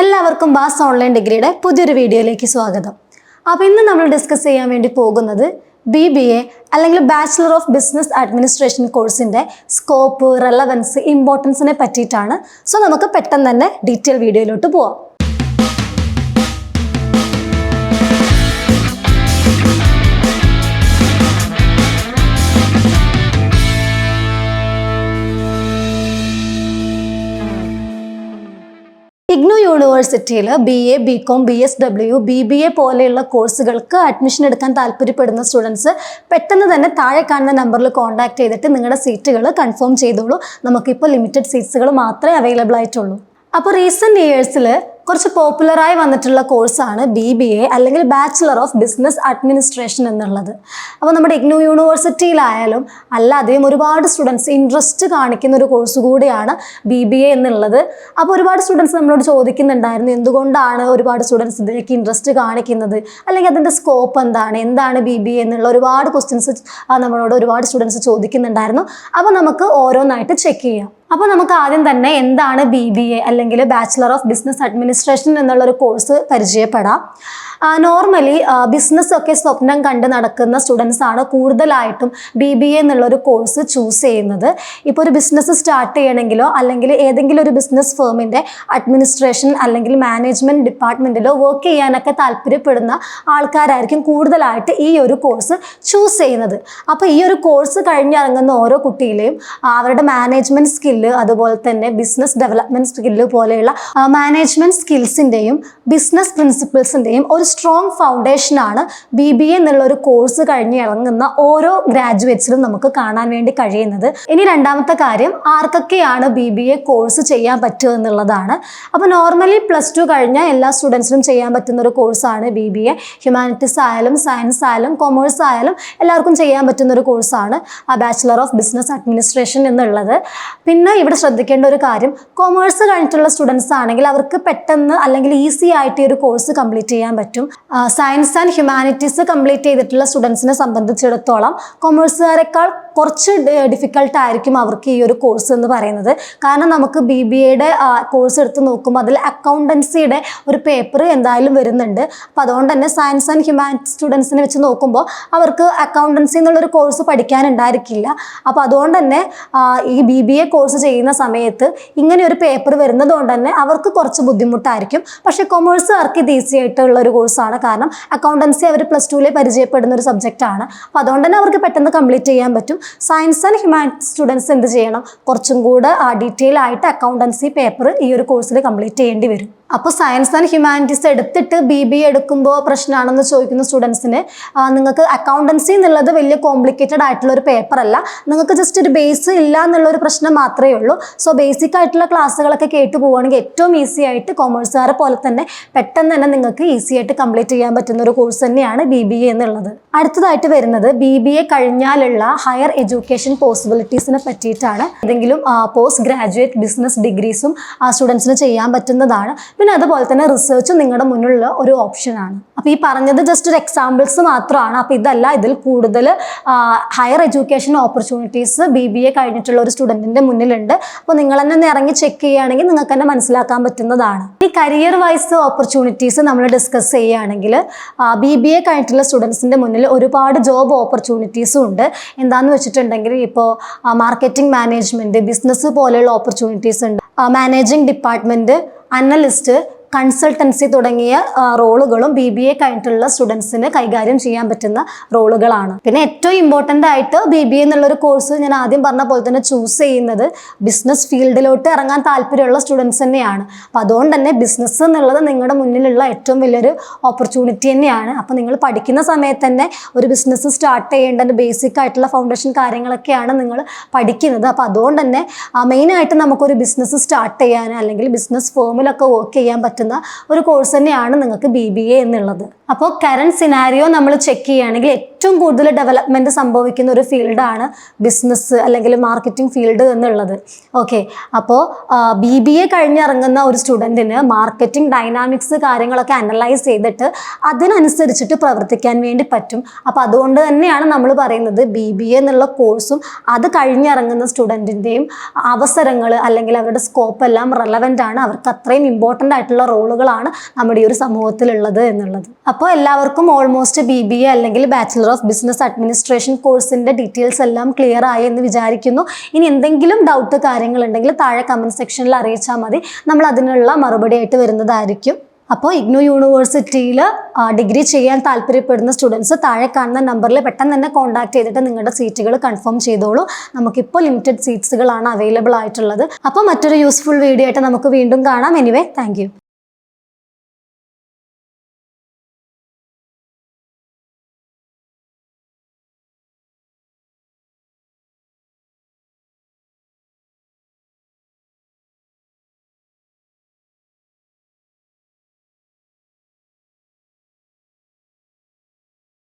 എല്ലാവർക്കും ബാസ് ഓൺലൈൻ ഡിഗ്രിയുടെ പുതിയൊരു വീഡിയോയിലേക്ക് സ്വാഗതം. അപ്പോൾ ഇന്ന് നമ്മൾ ഡിസ്കസ് ചെയ്യാൻ വേണ്ടി പോകുന്നത് ബി ബി എ അല്ലെങ്കിൽ ബാച്ചിലർ ഓഫ് ബിസിനസ് അഡ്മിനിസ്ട്രേഷൻ കോഴ്സിന്റെ സ്കോപ്പ് റെലവൻസ് ഇമ്പോർട്ടൻസിനെ പറ്റിയിട്ടാണ്. സോ നമുക്ക് പെട്ടെന്ന് തന്നെ ഡീറ്റെയിൽ വീഡിയോയിലോട്ട് പോവാം. ഇഗ്നു യൂണിവേഴ്സിറ്റിയിൽ B A B com B S W B B A പോലെയുള്ള കോഴ്സുകൾക്ക് അഡ്മിഷൻ എടുക്കാൻ താല്പര്യപ്പെടുന്ന സ്റ്റുഡൻസ് പെട്ടെന്ന് തന്നെ താഴെ കാണുന്ന നമ്പറിൽ കോൺടാക്ട് ചെയ്തിട്ട് നിങ്ങളുടെ സീറ്റുകൾ കൺഫേം ചെയ്തോളൂ. നമുക്കിപ്പോൾ ലിമിറ്റഡ് സീറ്റ്സുകൾ മാത്രമേ അവൈലബിൾ ആയിട്ടുള്ളൂ. അപ്പോൾ റീസെന്റ് ഇയേഴ്സിൽ കുറച്ച് പോപ്പുലറായി വന്നിട്ടുള്ള കോഴ്സാണ് ബി ബി എ അല്ലെങ്കിൽ ബാച്ചിലർ ഓഫ് ബിസിനസ് അഡ്മിനിസ്ട്രേഷൻ എന്നുള്ളത്. അപ്പോൾ നമ്മുടെ ഇഗ്നു യൂണിവേഴ്സിറ്റിയിലായാലും അല്ലാതെയും ഒരുപാട് സ്റ്റുഡൻസ് ഇൻട്രസ്റ്റ് കാണിക്കുന്ന ഒരു കോഴ്സ് കൂടിയാണ് ബി ബി എ എന്നുള്ളത്. അപ്പോൾ ഒരുപാട് സ്റ്റുഡൻസ് നമ്മളോട് ചോദിക്കുന്നുണ്ടായിരുന്നു എന്തുകൊണ്ടാണ് ഒരുപാട് സ്റ്റുഡൻസ് ഇതിലേക്ക് ഇൻട്രസ്റ്റ് കാണിക്കുന്നത്? അല്ലെങ്കിൽ അതിന്റെ സ്കോപ്പ് എന്താണ്? എന്താണ് ബി ബി എ എന്നുള്ള ഒരുപാട് ക്വസ്റ്റ്യൻസ് നമ്മളോട് ഒരുപാട് സ്റ്റുഡൻസ് ചോദിക്കുന്നുണ്ടായിരുന്നു. അപ്പോൾ നമുക്ക് ഓരോന്നായിട്ട് ചെക്ക് ചെയ്യാം. അപ്പോൾ നമുക്ക് ആദ്യം തന്നെ എന്താണ് ബി ബി എ അല്ലെങ്കിൽ ബാച്ചിലർ ഓഫ് ബിസിനസ് അഡ്മിനിസ്ട്രേഷൻ എന്നുള്ളൊരു കോഴ്സ് പരിചയപ്പെടാം. നോർമലി ബിസിനസ് ഒക്കെ സ്വപ്നം കണ്ട് നടക്കുന്ന സ്റ്റുഡൻസ് ആണ് കൂടുതലായിട്ടും ബി ബി എ എന്നുള്ളൊരു കോഴ്സ് ചൂസ് ചെയ്യുന്നത്. ഇപ്പോൾ ഒരു ബിസിനസ് സ്റ്റാർട്ട് ചെയ്യണമെങ്കിലോ അല്ലെങ്കിൽ ഏതെങ്കിലും ഒരു ബിസിനസ് ഫേമിന്റെ അഡ്മിനിസ്ട്രേഷൻ അല്ലെങ്കിൽ മാനേജ്മെന്റ് ഡിപ്പാർട്ട്മെന്റിലോ വർക്ക് ചെയ്യാനൊക്കെ താല്പര്യപ്പെടുന്ന ആൾക്കാരായിരിക്കും കൂടുതലായിട്ട് ഈ ഒരു കോഴ്സ് ചൂസ് ചെയ്യുന്നത്. അപ്പോൾ ഈ ഒരു കോഴ്സ് കഴിഞ്ഞിറങ്ങുന്ന ഓരോ കുട്ടിയിലെയും അവരുടെ മാനേജ്മെന്റ് സ്കില്ല് അതുപോലെ തന്നെ ബിസിനസ് ഡെവലപ്മെന്റ് സ്കില്ല് പോലെയുള്ള മാനേജ്മെന്റ് സ്കിൽസിന്റെയും ബിസിനസ് പ്രിൻസിപ്പിൾസിന്റെയും ഒരു സ്ട്രോങ് ഫൗണ്ടേഷനാണ് ബി ബി എ എന്നുള്ള ഒരു കോഴ്സ് കഴിഞ്ഞ് ഇറങ്ങുന്ന ഓരോ ഗ്രാജുവേറ്റ്സിലും നമുക്ക് കാണാൻ വേണ്ടി കഴിയുന്നത്. ഇനി രണ്ടാമത്തെ കാര്യം ആർക്കൊക്കെയാണ് ബി ബി എ കോഴ്സ് ചെയ്യാൻ പറ്റുക എന്നുള്ളതാണ്. അപ്പോൾ നോർമലി പ്ലസ് ടു കഴിഞ്ഞ എല്ലാ സ്റ്റുഡൻസിനും ചെയ്യാൻ പറ്റുന്ന ഒരു കോഴ്സാണ് ബി ബി എ ഹ്യൂമാനിറ്റീസ് ആയാലും സയൻസ് ആയാലും കൊമേഴ്സ് ആയാലും എല്ലാവർക്കും ചെയ്യാൻ പറ്റുന്ന ഒരു കോഴ്സാണ് ബാച്ചിലർ ഓഫ് ബിസിനസ് അഡ്മിനിസ്ട്രേഷൻ എന്നുള്ളത്. പിന്നെ ഇവിടെ ശ്രദ്ധിക്കേണ്ട ഒരു കാര്യം കൊമേഴ്സ് കഴിഞ്ഞിട്ടുള്ള സ്റ്റുഡൻസ് ആണെങ്കിൽ അവർക്ക് പെട്ടെന്ന് അല്ലെങ്കിൽ ഈസി ആയിട്ട് ഈ ഒരു കോഴ്സ് കംപ്ലീറ്റ് ചെയ്യാൻ പറ്റും. സയൻസ് ആൻഡ് ഹ്യൂമാനിറ്റീസ് കംപ്ലീറ്റ് ചെയ്തിട്ടുള്ള സ്റ്റുഡൻസിനെ സംബന്ധിച്ചിടത്തോളം കൊമേഴ്സുകാരെക്കാൾ കുറച്ച് ഡിഫിക്കൽട്ട് ആയിരിക്കും അവർക്ക് ഈ ഒരു കോഴ്സ് എന്ന് പറയുന്നത്. കാരണം നമുക്ക് ബി ബി എയുടെ കോഴ്സ് എടുത്ത് നോക്കുമ്പോൾ അതിൽ അക്കൗണ്ടൻസിയുടെ ഒരു പേപ്പർ എന്തായാലും വരുന്നുണ്ട്. അപ്പോൾ അതുകൊണ്ട് തന്നെ സയൻസ് ആൻഡ് ഹ്യൂമാനിറ്റീസ് സ്റ്റുഡൻസിനെ വെച്ച് നോക്കുമ്പോൾ അവർക്ക് അക്കൗണ്ടൻസി എന്നുള്ളൊരു കോഴ്സ് പഠിക്കാനുണ്ടായിരിക്കില്ല. അപ്പോൾ അതുകൊണ്ട് തന്നെ ഈ ബി ബി എ കോഴ്സ് ചെയ്യുന്ന സമയത്ത് ഇങ്ങനെ ഒരു പേപ്പർ വരുന്നത് കൊണ്ട് തന്നെ അവർക്ക് കുറച്ച് ബുദ്ധിമുട്ടായിരിക്കും. പക്ഷേ കൊമേഴ്സുകാർക്ക് ഇത് ഈസി ആയിട്ടുള്ള ഒരു കോഴ്സാണ് കാരണം അക്കൗണ്ടൻസി അവർ പ്ലസ് ടുവിലെ പരിചയപ്പെടുന്ന ഒരു സബ്ജക്റ്റാണ് അപ്പോൾ അതുകൊണ്ട് തന്നെ അവർക്ക് പെട്ടെന്ന് കംപ്ലീറ്റ് ചെയ്യാൻ പറ്റും. സയൻസ് ആൻഡ് ഹ്യൂമാനിറ്റീസ് സ്റ്റുഡൻസ് എന്ത് ചെയ്യണം? കുറച്ചും കൂടെ ഡീറ്റെയിൽ ആയിട്ട് അക്കൗണ്ടൻസി പേപ്പർ ഈ ഒരു കോഴ്സിൽ കംപ്ലീറ്റ് ചെയ്യേണ്ടി വരും. അപ്പോൾ സയൻസ് ആൻഡ് ഹ്യൂമാനിറ്റീസ് എടുത്തിട്ട് ബി ബി എടുക്കുമ്പോൾ പ്രശ്നമാണെന്ന് ചോദിക്കുന്ന സ്റ്റുഡൻസിന് നിങ്ങൾക്ക് അക്കൗണ്ടൻസി എന്നുള്ളത് വലിയ കോംപ്ലിക്കേറ്റഡ് ആയിട്ടുള്ള ഒരു പേപ്പർ അല്ല. നിങ്ങൾക്ക് ജസ്റ്റ് ഒരു ബേസ് ഇല്ല എന്നുള്ള ഒരു പ്രശ്നം മാത്രമേ ഉള്ളൂ. സോ ബേസിക് ആയിട്ടുള്ള ക്ലാസ്സുകളൊക്കെ കേട്ട് പോവുകയാണെങ്കിൽ ഏറ്റവും ഈസി ആയിട്ട് കോമേഴ്സുകാരെ പോലെ തന്നെ പെട്ടെന്ന് തന്നെ നിങ്ങൾക്ക് ഈസി ആയിട്ട് കംപ്ലീറ്റ് ചെയ്യാൻ പറ്റുന്ന ഒരു കോഴ്സ് തന്നെയാണ് ബി ബി എ എന്നുള്ളത്. അടുത്തതായിട്ട് വരുന്നത് ബി ബി എ കഴിഞ്ഞാലുള്ള ഹയർ എഡ്യൂക്കേഷൻ പോസിബിലിറ്റീസിനെ പറ്റിയിട്ടാണ്. ഏതെങ്കിലും പോസ്റ്റ് ഗ്രാജുവേറ്റ് ബിസിനസ് ഡിഗ്രീസും ആ സ്റ്റുഡൻസിന് ചെയ്യാൻ പറ്റുന്നതാണ്. പിന്നെ അതുപോലെ തന്നെ റിസർച്ച് നിങ്ങളുടെ മുന്നിലുള്ള ഒരു ഓപ്ഷനാണ് അപ്പോൾ ഈ പറഞ്ഞത് ജസ്റ്റ് ഒരു എക്സാമ്പിൾസ് മാത്രമാണ്. അപ്പോൾ ഇതല്ല ഇതിൽ കൂടുതൽ higher education opportunities B B A കഴിഞ്ഞിട്ടുള്ള ഒരു സ്റ്റുഡന്റിന്റെ മുന്നിലുണ്ട്. അപ്പോൾ നിങ്ങൾ തന്നെ ഒന്ന് ഇറങ്ങി ചെക്ക് ചെയ്യുകയാണെങ്കിൽ നിങ്ങൾക്ക് തന്നെ മനസ്സിലാക്കാൻ പറ്റുന്നതാണ്. ഈ കരിയർ വൈസ് ഓപ്പർച്യൂണിറ്റീസ് നമ്മൾ ഡിസ്കസ് ചെയ്യുകയാണെങ്കിൽ ബി ബി എ കഴിഞ്ഞിട്ടുള്ള സ്റ്റുഡൻസിന്റെ മുന്നിൽ ഒരുപാട് ജോബ് ഓപ്പർച്യൂണിറ്റീസും ഉണ്ട്. എന്താണെന്ന് വെച്ചിട്ടുണ്ടെങ്കിൽ ഇപ്പോൾ മാർക്കറ്റിംഗ് മാനേജ്മെന്റ് ബിസിനസ് പോലെയുള്ള ഓപ്പർച്യൂണിറ്റീസ് ഉണ്ട്. മാനേജിംഗ് ഡിപ്പാർട്ട്മെന്റ് അനലിസ്റ്റ് കൺസൾട്ടൻസി തുടങ്ങിയ റോളുകളും ബി ബി എ കഴിഞ്ഞിട്ടുള്ള സ്റ്റുഡൻസിന് കൈകാര്യം ചെയ്യാൻ പറ്റുന്ന റോളുകളാണ്. പിന്നെ ഏറ്റവും ഇമ്പോർട്ടന്റ് ആയിട്ട് ബി ബി എ എന്നുള്ളൊരു കോഴ്സ് ഞാൻ ആദ്യം പറഞ്ഞ പോലെ തന്നെ ചൂസ് ചെയ്യുന്നത് ബിസിനസ് ഫീൽഡിലോട്ട് ഇറങ്ങാൻ താല്പര്യമുള്ള സ്റ്റുഡൻസ് തന്നെയാണ്. അപ്പം അതുകൊണ്ട് തന്നെ ബിസിനസ് എന്നുള്ളത് നിങ്ങളുടെ മുന്നിലുള്ള ഏറ്റവും വലിയൊരു ഓപ്പർച്യൂണിറ്റി തന്നെയാണ്. അപ്പോൾ നിങ്ങൾ പഠിക്കുന്ന സമയത്ത് തന്നെ ഒരു ബിസിനസ് സ്റ്റാർട്ട് ചെയ്യേണ്ട ബേസിക് ആയിട്ടുള്ള ഫൗണ്ടേഷൻ കാര്യങ്ങളൊക്കെയാണ് നിങ്ങൾ പഠിക്കുന്നത്. അപ്പോൾ അതുകൊണ്ട് തന്നെ മെയിനായിട്ട് നമുക്കൊരു ബിസിനസ് സ്റ്റാർട്ട് ചെയ്യാൻ അല്ലെങ്കിൽ ബിസിനസ് ഫോമിലൊക്കെ വർക്ക് ചെയ്യാൻ പറ്റുന്ന പറ്റുന്ന ഒരു കോഴ്സ് തന്നെയാണ് നിങ്ങൾക്ക് ബി ബി എ എന്നുള്ളത്. അപ്പോൾ കറണ്ട് സിനാരിയോ നമ്മൾ ചെക്ക് ചെയ്യുകയാണെങ്കിൽ ഏറ്റവും കൂടുതൽ ഡെവലപ്മെന്റ് സംഭവിക്കുന്ന ഒരു ഫീൽഡാണ് ബിസിനസ് അല്ലെങ്കിൽ മാർക്കറ്റിംഗ് ഫീൽഡ് എന്നുള്ളത്. ഓക്കെ അപ്പോൾ ബി ബി എ കഴിഞ്ഞിറങ്ങുന്ന ഒരു സ്റ്റുഡന്റിന് മാർക്കറ്റിംഗ് ഡൈനാമിക്സ് കാര്യങ്ങളൊക്കെ അനലൈസ് ചെയ്തിട്ട് അതിനനുസരിച്ചിട്ട് പ്രവർത്തിക്കാൻ വേണ്ടി പറ്റും. അപ്പോൾ അതുകൊണ്ട് തന്നെയാണ് നമ്മൾ പറയുന്നത് ബി ബി എ എന്നുള്ള കോഴ്സും അത് കഴിഞ്ഞിറങ്ങുന്ന സ്റ്റുഡന്റിന്റെയും അവസരങ്ങൾ അല്ലെങ്കിൽ അവരുടെ സ്കോപ്പ് എല്ലാം റെലവന്റ് ആണ്. അവർക്ക് അത്രയും ഇമ്പോർട്ടന്റ് ആയിട്ടുള്ള റോളുകളാണ് നമ്മുടെ ഈ ഒരു സമൂഹത്തിലുള്ളത് എന്നുള്ളത്. അപ്പോൾ എല്ലാവർക്കും ഓൾമോസ്റ്റ് ബി ബി എ അല്ലെങ്കിൽ ബാച്ചിലർ ഓഫ് ബിസിനസ് അഡ്മിനിസ്ട്രേഷൻ കോഴ്സിന്റെ ഡീറ്റെയിൽസ് എല്ലാം ക്ലിയർ ആയി എന്ന് വിചാരിക്കുന്നു. ഇനി എന്തെങ്കിലും ഡൗട്ട് കാര്യങ്ങളുണ്ടെങ്കിൽ താഴെ കമന്റ് സെക്ഷനിൽ അറിയിച്ചാൽ മതി. നമ്മൾ അതിനുള്ള മറുപടി ആയിട്ട് വരുന്നതായിരിക്കും. അപ്പോൾ ഇഗ്നു യൂണിവേഴ്സിറ്റിയിൽ ഡിഗ്രി ചെയ്യാൻ താല്പര്യപ്പെടുന്ന സ്റ്റുഡൻസ് താഴെ കാണുന്ന നമ്പറിൽ പെട്ടെന്ന് തന്നെ കോൺടാക്ട് ചെയ്തിട്ട് നിങ്ങളുടെ സീറ്റുകൾ കൺഫേം ചെയ്തോളൂ. നമുക്കിപ്പോൾ ലിമിറ്റഡ് സീറ്റ്സുകളാണ് അവൈലബിൾ ആയിട്ടുള്ളത്. അപ്പോൾ മറ്റൊരു യൂസ്ഫുൾ വീഡിയോ ആയിട്ട് നമുക്ക് വീണ്ടും കാണാം. Anyway thank